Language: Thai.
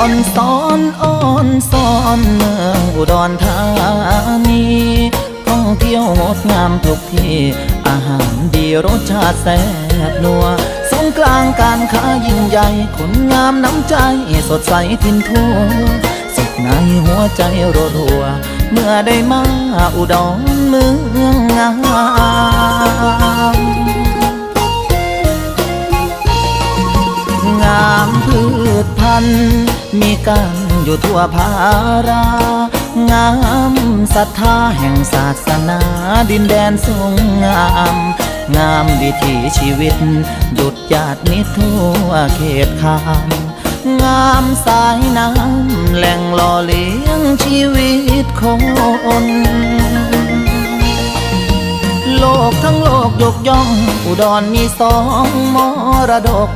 อ่อนซ้อนอ่อนซ้อนเมืองอุดรธานีท่องเที่ยวงดงามทุกที่ อาหารดีรสชาติแซ่บนัวสงกลางการค้ายิ่งใหญ่คนงามน้ำใจสดใสทินทั่วสุขในหัวใจรัวเมื่อได้มาอุดรเมืองงาม พัน มีกันอยู่ทั่วภารา งามศรัทธาแห่งศาสนาดินแดนทรงงาม งามวิถีชีวิต หยุดญาติมิทั่วเขตคามงามสายน้ำแหล่งหล่อเลี้ยงชีวิตคนโลกทั้งโลกยกย่อง อุดรมีสองมรดก